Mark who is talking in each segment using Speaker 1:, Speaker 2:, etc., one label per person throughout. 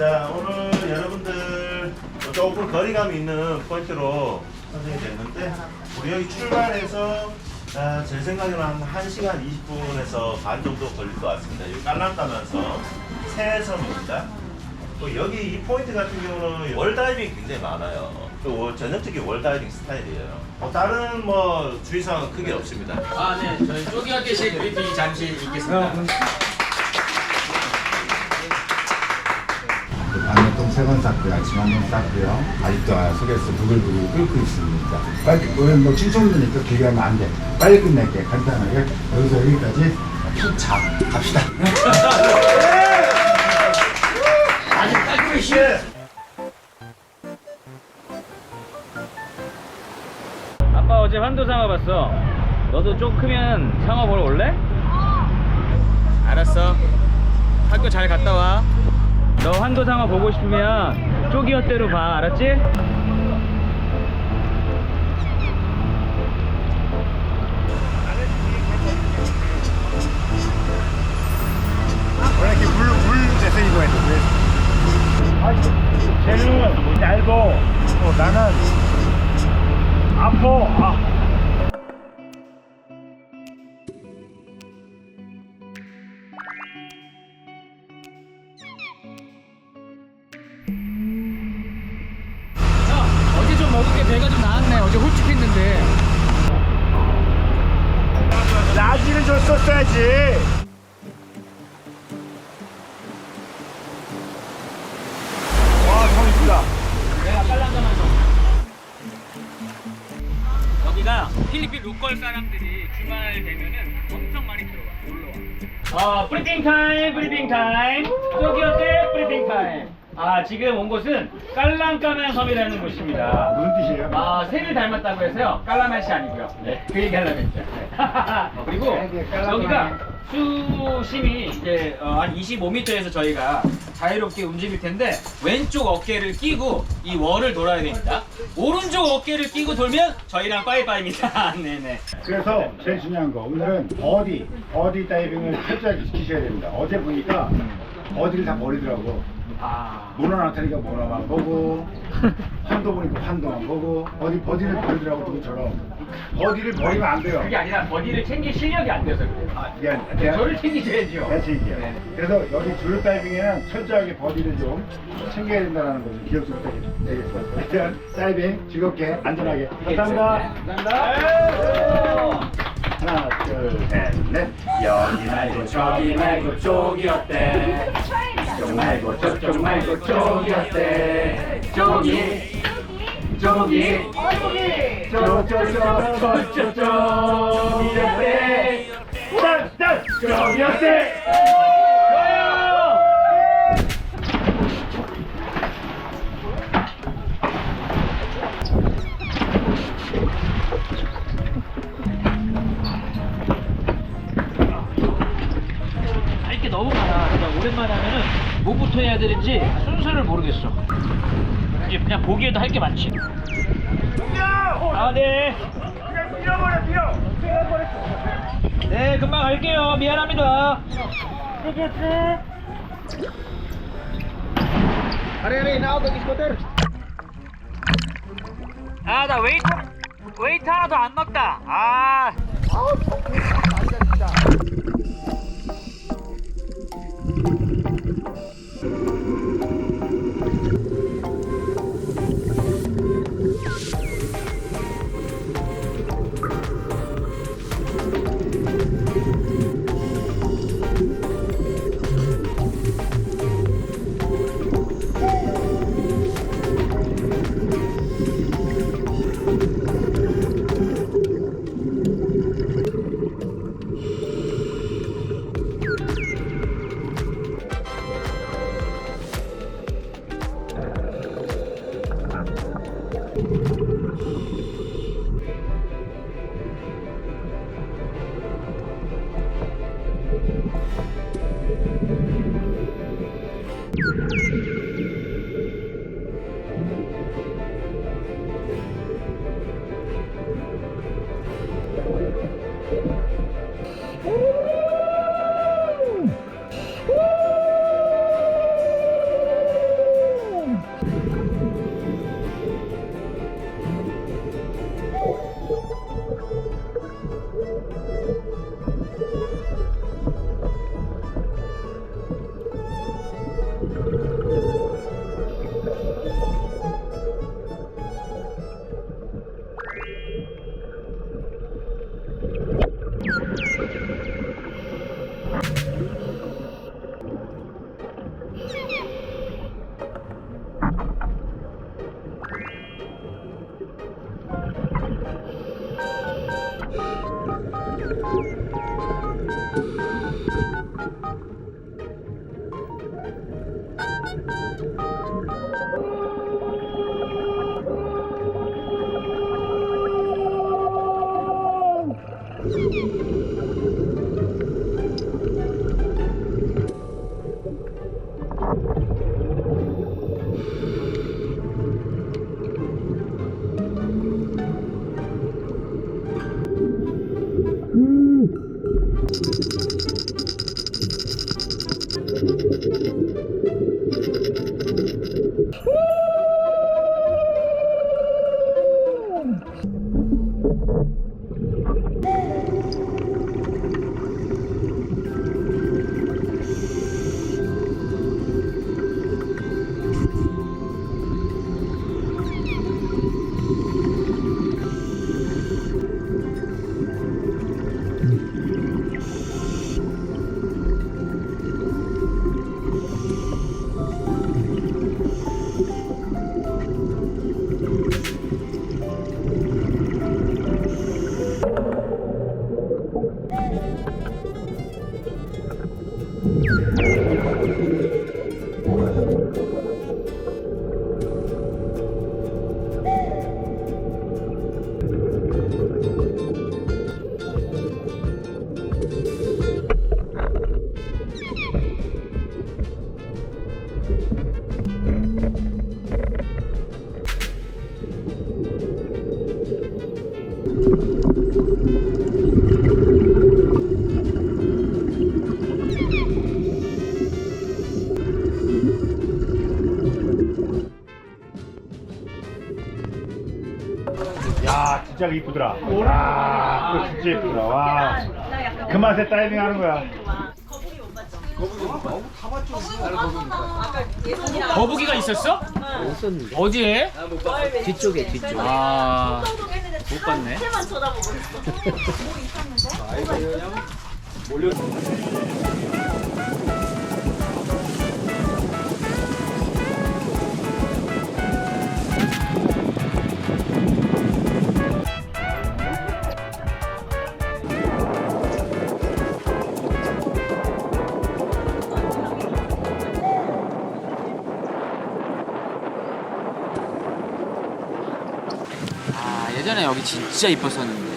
Speaker 1: 자 오늘 여러분들 조금 거리감 있는 포인트로 선정이 됐는데 우리 여기 출발해서 아, 제 생각에는 한 1시간 20분에서 반 정도 걸릴 것 같습니다. 여기 깔람 가면서 새섬입니다. 또 여기 이 포인트 같은 경우는 월다이빙 굉장히 많아요. 또 월- 전형적인 월다이빙 스타일이에요. 뭐 다른 뭐 주의사항은 크게 없습니다.
Speaker 2: 아, 네. 저희 쪼기어깨식 브리핑 잠시 있겠습니다.
Speaker 3: 반대통 세 번 쌌고요. 아침 한번 쌌고요. 아직도 속에서 부글부글 끓고 있습니다. 빨리, 오늘 뭐 충청도니까 길게 하면 안 돼. 빨리 끝낼게. 간단하게. 여기서 여기까지 푹 자. 갑시다.
Speaker 2: 아직 깔끔히 쉬 아빠 어제 환도 상어 봤어. 너도 좀 크면 상어 보러 올래? 알았어. 학교 잘 갔다 와. 너 환도 상어 보고 싶으면 쪼기어대로 봐. 알았지? 필리핀 로컬 사람들이 주말 되면은 엄청 많이 들어와 놀러와. 어 브리핑 타임 브리핑 타임. 저기 어때? 브리핑 타임. 아 지금 온 곳은 깔랑까만 섬이라는 곳입니다.
Speaker 3: 무슨 뜻이에요?
Speaker 2: 아 새를 닮았다고 해서요. 깔라맛이 아니고요. 네, 그 얘기 하려고 했죠. 그리고 여기가 수심이 이제 어, 한 25m에서 저희가 자유롭게 움직일 텐데 왼쪽 어깨를 끼고 이 월을 돌아야 됩니다 오른쪽 어깨를 끼고 돌면 저희랑 빠이빠이입니다 네네
Speaker 3: 그래서 제일 중요한 거 오늘은 버디 버디 다이빙을 철저하게 지키셔야 됩니다. 어제 보니까 버디를 다 버리더라고.
Speaker 2: 아
Speaker 3: 모노 나타니까 모노만 보고 환도 보니까 환도만 보고 어디 버디를 버리더라고 누구처럼 버디를 버리면 안 돼요.
Speaker 2: 그게 아니라 버디를 챙길 실력이 안 돼서 그래요
Speaker 3: 아, 미안. 내가
Speaker 2: 저를 챙기셔야죠
Speaker 3: 내 얘기야.
Speaker 2: 네.
Speaker 3: 그래서 여기 주류 다이빙에는 철저하게 버디를 좀 챙겨야 된다는 것을 기억을 되겠습니다. 일단 다이빙 즐겁게 안전하게 감사합니다.
Speaker 2: 감사합니다
Speaker 3: 하나 둘 셋 넷 여기 말고 저기 말고 쪽이 어때? 쪽 말고 저쪽 말고 쪽이 어때? 쪽이 쪽이 저저저저저저 쪽이 어때? 딴딴 쪽이 어때?
Speaker 2: 할게 너무 많아. 그러니까 오랜만에 하면은 뭐부터 해야 되는지 순서를 모르겠어. 이제 그냥 보기에도 할 게 많지. 아, 네.
Speaker 4: 그냥 밀어버려, 밀어.
Speaker 2: 네, 금방 갈게요. 미안합니다. 아, 나 웨이트, 웨이트 하나도 안 넣었다. 아.
Speaker 3: 아우, 아니다, 진짜. 이쁘더라 와 그거 진짜 이쁘더라 와그 맛에 다이빙 하는 거야
Speaker 5: 거북이가 있었어? 어디에?
Speaker 2: 뒤쪽에 뒤쪽.
Speaker 5: 아, 못 봤네.
Speaker 6: 만 쳐다보고 있어. 뭐 있었는데?
Speaker 2: 예전에 여기 진짜 이뻤었는데.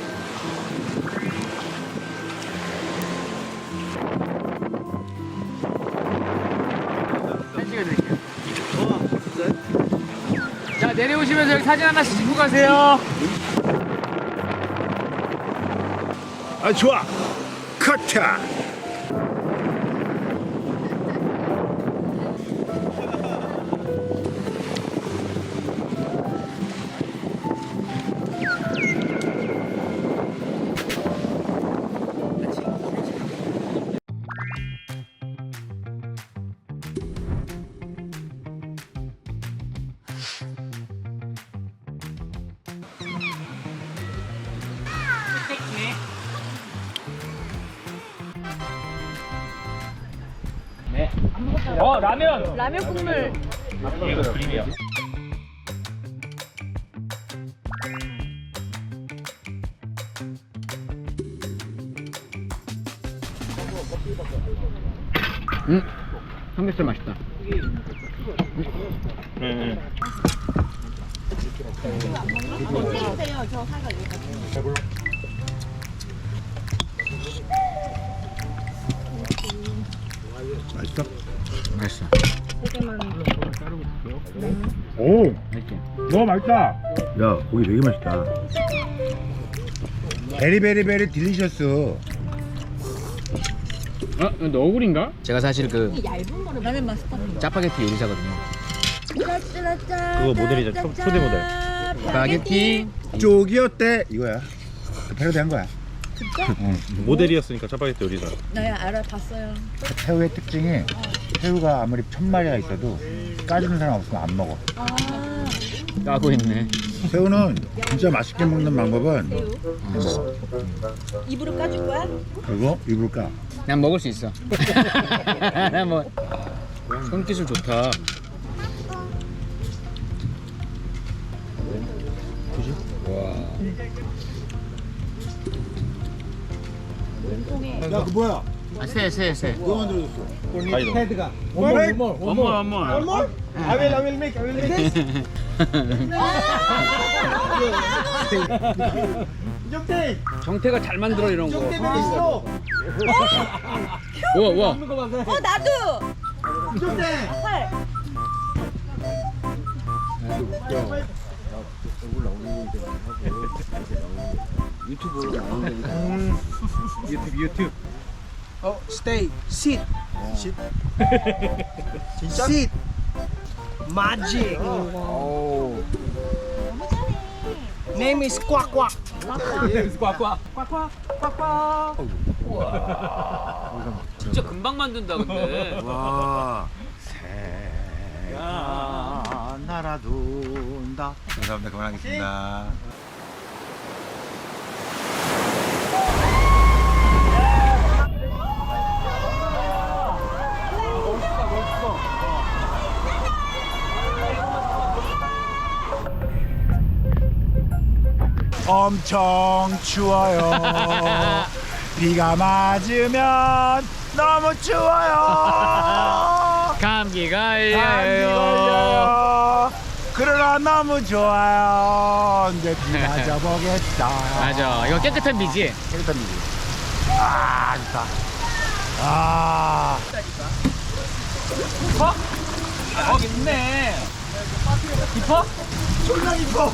Speaker 2: 자 내려오시면서 여기 사진 하나씩 찍고 가세요.
Speaker 3: 아 좋아 커트
Speaker 5: 어, 라면.
Speaker 6: 라면 국물.
Speaker 5: 이거 그림이야.
Speaker 2: 음 삼겹살 맛있다.
Speaker 3: 맛있
Speaker 2: 맛있어.
Speaker 3: 오
Speaker 2: 맛있지.
Speaker 3: 너무 맛있다 야 고기 되게 맛있다 베리베리베리 딜리셔스
Speaker 2: 어? 이거 너구리인가? 제가 사실 그
Speaker 6: 라면 맛있다.
Speaker 2: 짜파게티 요리사거든요.
Speaker 6: 그거 모델이죠. 초대 모델.
Speaker 2: 스파게티.
Speaker 3: 쪽이 어때? 이거야 그 패러디 한 거야
Speaker 4: 모델이었으니까 짜파게티 요리사.
Speaker 6: 네 알아봤어요.
Speaker 3: 새우의 특징이 새우가 아무리 천 마리가 있어도 까주는 사람 없으면 안 먹어.
Speaker 6: 아
Speaker 2: 까고 있네.
Speaker 3: 새우는 진짜 맛있게 먹는 방법은
Speaker 6: 입으로 까줄 거야?
Speaker 3: 그리고 입을 까.
Speaker 2: 난 먹을 수 있어. 난뭐 손기술 좋다.
Speaker 3: 야, 그 뭐야?
Speaker 2: 아, 새, 새, 새.
Speaker 3: 누가 만들어줬어?
Speaker 4: 엄마 엄마.
Speaker 2: 정태가 잘 만들어 이런 거. 우와, 우와.
Speaker 6: 어 나도. 헐.
Speaker 7: Oh, stay. Sit. Sit. Sit. Magic. Name is Quack Quack.
Speaker 2: 진짜 금방 만든다, 근데.
Speaker 3: 와. 새가 날아돈다. 감사합니다. 그만하겠습니다. 엄청 추워요. 비가 맞으면 너무 추워요.
Speaker 2: 감기
Speaker 3: 감기
Speaker 2: 걸려요.
Speaker 3: 걸려요. 그러나 너무 좋아요. 이제 비 맞아 보겠다.
Speaker 2: 맞아. 이거 깨끗한 비지?
Speaker 3: 깨끗한 비지. 아, 좋다. 아.
Speaker 2: 어, 있네. 깊어?
Speaker 3: 존나 깊어.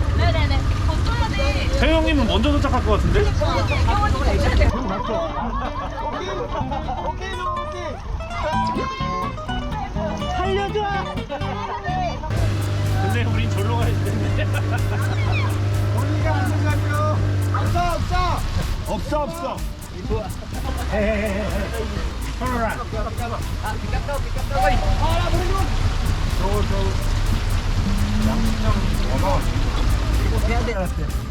Speaker 6: 돼.
Speaker 4: 태형님은 먼저 도착할 것 같은데? 근데 우린 절로 가야 되는데.
Speaker 3: 없어, 없어.
Speaker 4: 야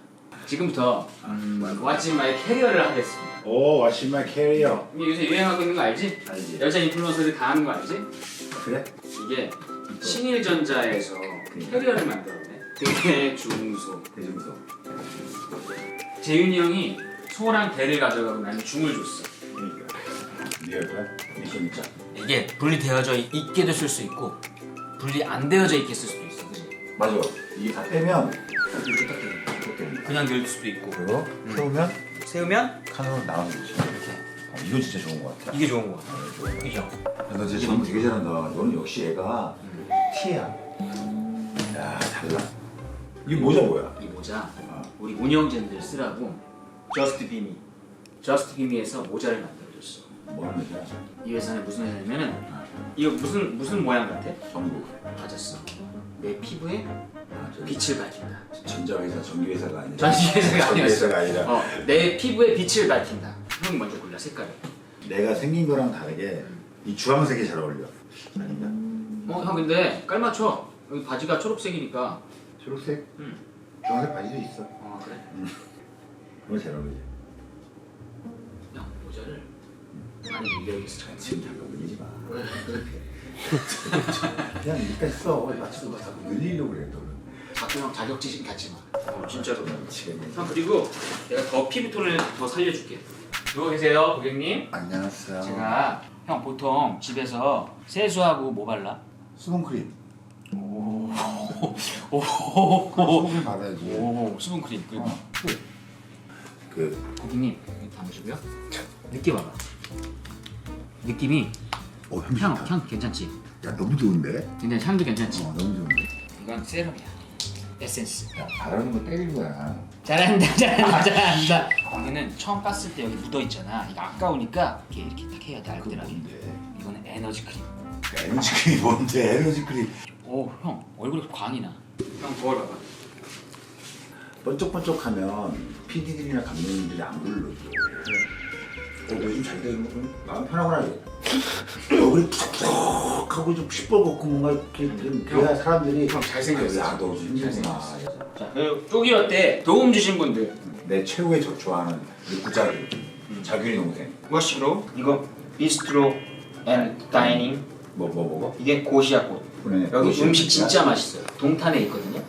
Speaker 2: 지금부터 음, 왓츠 마이 캐리어를 하겠습니다.
Speaker 3: 오, 와시마 캐리어.
Speaker 2: 이게 요새 유행하고 있는 거 알지?
Speaker 3: 알지.
Speaker 2: 여자 인플루언서들 다 하는 거 알지?
Speaker 3: 그래?
Speaker 2: 이게 신일전자에서 캐리어를 만들었네. 대중소.
Speaker 3: 대중소.
Speaker 2: 재윤이 형이 소랑 대를 가져가고 나는 중을 줬어.
Speaker 3: 그러니까. 뭐야? 미션 있자.
Speaker 2: 이게 분리되어져 있- 있게도 쓸수 있고 분리 안 되어져 있게 쓸 수도 있어. 그지?
Speaker 3: 맞아. 이게 다 빼면
Speaker 2: 이렇게 딱 그냥 늘 수도 있고.
Speaker 3: 그리고 세우면
Speaker 2: 세우면
Speaker 3: 칸으로 나가는 거지.
Speaker 2: 이렇게.
Speaker 3: 어, 이거 진짜 좋은 거 같아.
Speaker 2: 이게 좋은 거야. 그죠?
Speaker 3: 너 진짜 정 되게 잘한다. 너는 역시 애가 티야. 야 달라. 이 모자 뭐야?
Speaker 2: 이 모자
Speaker 3: 어.
Speaker 2: 우리 운영진들 쓰라고 저스트 비미 저스트 비미에서 모자를 만들
Speaker 3: 뭐는 모자?
Speaker 2: 이 회사는 무슨 회사냐면은 이거 무슨 무슨 모양 같아?
Speaker 3: 전국.
Speaker 2: 맞았어. 내 피부에
Speaker 3: 아, 저기
Speaker 2: 빛을 밝힌다.
Speaker 3: 전자회사, 전기회사가 아니라. 전기회사가
Speaker 2: 아니었어.
Speaker 3: 아니라.
Speaker 2: 어, 내 피부에 빛을 밝힌다. 형 먼저 골라 색깔을.
Speaker 3: 내가 생긴 거랑 다르게 이 주황색이 잘 어울려. 아닌가?
Speaker 2: 어, 형 근데 깔맞춰. 여기 바지가 초록색이니까.
Speaker 3: 초록색?
Speaker 2: 응.
Speaker 3: 주황색 바지도 있어.
Speaker 2: 어 그래.
Speaker 3: 그거 잘 어울리
Speaker 8: 여기서 잘
Speaker 3: 지금 잠깐 울리지 마. 그냥 여기까지 써. 마치고 자꾸 늘리려고 그래, 너는.
Speaker 8: 자꾸 형 자격지심 갖지 마.
Speaker 2: 어, 진짜로.
Speaker 3: 미치겠네.
Speaker 2: 형 그리고 내가 더 피부 톤을 더 살려줄게. 누워 계세요, 고객님.
Speaker 3: 안녕하세요.
Speaker 2: 제가 형 보통 집에서 세수하고 뭐 발라?
Speaker 3: 수분크림.
Speaker 2: 오,
Speaker 3: 수분크림 받아야지.
Speaker 2: 오, 수분크림 그리고
Speaker 3: 그,
Speaker 2: 고객님 담으시고요. 느낌 봐봐. 느낌이
Speaker 3: 어, 향
Speaker 2: 향,
Speaker 3: 좋다.
Speaker 2: 향 괜찮지?
Speaker 3: 야, 너무 좋은데?
Speaker 2: 근데 향도 괜찮지?
Speaker 3: 어, 너무 좋은데?
Speaker 2: 이건 세럼이야. 에센스.
Speaker 3: 야, 바라는 거 때리는 거야.
Speaker 2: 잘한다, 잘한다, 잘한다. 여기는 처음 깠을 때 여기 묻어 있잖아. 이거 아까우니까 이렇게 이렇게 딱 해야 돼 알뜰하게.
Speaker 3: 뭔데?
Speaker 2: 이거는 에너지 크림.
Speaker 3: 에너지 크림 뭔데? 에너지 크림.
Speaker 2: 오, 형 얼굴에 광이 나. 형 부어봐봐.
Speaker 3: 번쩍번쩍하면 PD들이나 감독님들이 안 불러줘. 어, 요즘 잘 되는 거면 마음 편하구나. 이거. 얼굴이 푹푹하고 좀 시뻘겋고 뭔가 이렇게 좀 그래야 사람들이
Speaker 2: 형 잘생겼어.
Speaker 3: 야, 너 힘들구나.
Speaker 2: 자, 그리고 쪽이 어때? 도움 주신 분들.
Speaker 3: 내 최고의 저 좋아하는 우리 구자기 자균이 동생.
Speaker 2: 워시로 이거 비스트로 앤 다이닝
Speaker 3: 뭐 뭐 먹어?
Speaker 2: 이게 고시아 꽃. 여기
Speaker 3: 고시아
Speaker 2: 음식
Speaker 3: 꽃이야?
Speaker 2: 진짜 맛있어요. 동탄에 있거든요.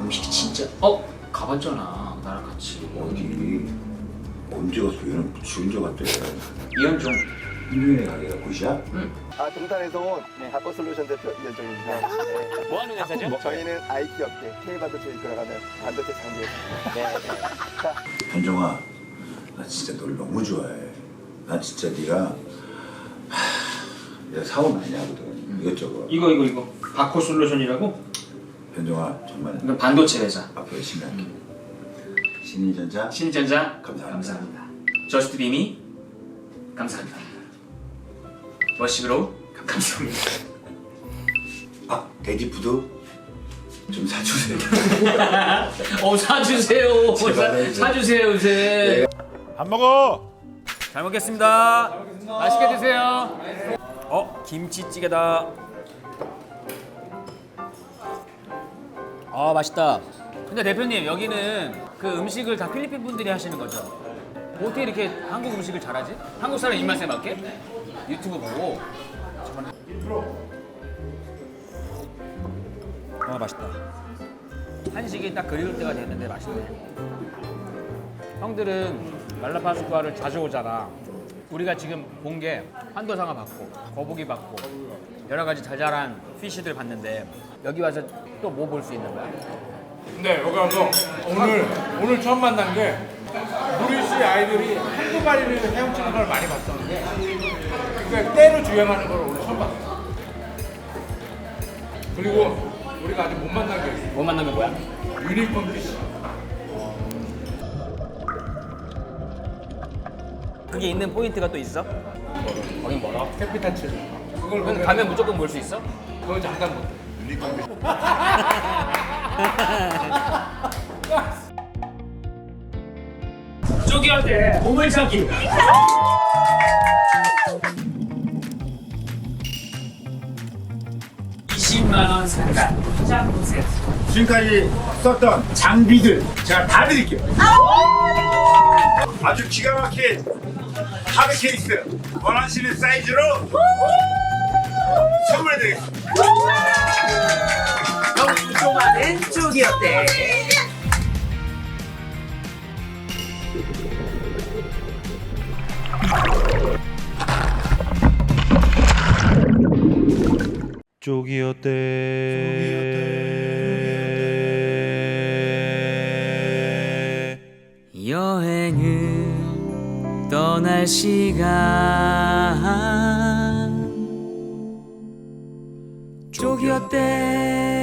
Speaker 2: 음식 진짜. 어 가봤잖아 나랑 같이.
Speaker 3: 어디 언제 갔어? 얘는 지 혼자 갔대.
Speaker 2: 이현종.
Speaker 3: 인류인의 가게가 굿이야?
Speaker 9: 아, 동탄에서 온 바꿔 솔루션 대표 이현정입니다. 네.
Speaker 2: 뭐 하는 회사죠?
Speaker 9: 저희는 IT 업계 K반도체 이끌어가는 반도체 장비입니다.
Speaker 3: 현정아, 나 진짜 널 너무 좋아해. 나 진짜 네가 하, 내가 사업 많이 하거든. 이것저것.
Speaker 2: 이거 이거 이거 바코 솔루션이라고?
Speaker 3: 현정아 정말
Speaker 2: 이건 반도체 회사.
Speaker 3: 앞으로 열심히 할게. 신일전자
Speaker 2: 신전자
Speaker 3: 감사합니다.
Speaker 2: 감사합니다. 저스트 비미 감사합니다. 워시그로우 감사합니다.
Speaker 3: 아 돼지푸드 좀 사주세요.
Speaker 2: 어 사주세요. 사, 사주세요 요새.
Speaker 4: 밥 먹어.
Speaker 2: 잘 먹겠습니다. 맛있게 드세요. 어 김치찌개다. 아 맛있다. 근데 대표님 여기는 그 음식을 다 필리핀 분들이 하시는 거죠? 어떻게 이렇게 한국 음식을 잘하지? 한국 사람 입맛에 맞게? 유튜브 보고. 아 맛있다. 한식이 딱 그리울 때가 됐는데 맛있네. 형들은 말라파스쿠아를 자주 오잖아. 우리가 지금 본 게 환도상어 봤고 거북이 봤고 여러 가지 자잘한 피쉬들 봤는데 여기 와서 또 뭐 볼 수 있는 거야?
Speaker 10: 네, 여기 와서 오늘 오늘 처음 만난 게 무리씨 아이들이 한두 마리를 헤엄치는 걸 많이 봤었는데 그러니까 때로 주행하는 걸 오늘 처음 봤어. 그리고 우리가 아직 못 만난 게 있어.
Speaker 2: 뭐 만나는 거야?
Speaker 10: 유니콘 피쉬.
Speaker 2: 그게 있는 포인트가 또 있어? 거긴 멀어?
Speaker 10: 캐피타치. 그걸
Speaker 2: 그럼
Speaker 10: 보면
Speaker 2: 가면 무조건 볼 수 있어?
Speaker 10: 그거 장담 못. 해.
Speaker 2: 쪼기 할 때 보물찾기. (20만원) 상가 장 보세요
Speaker 4: 지금까지 썼던 장비들 제가 다 드릴게요. 아주 기가 막힌 하드 케이스 원하시는 사이즈로 선물 드리겠습니다.
Speaker 2: 너무 좋아하 는 쪽이 어때?
Speaker 1: 쪽이 어때?
Speaker 2: 여행을 떠날 시간. 쪽이 어때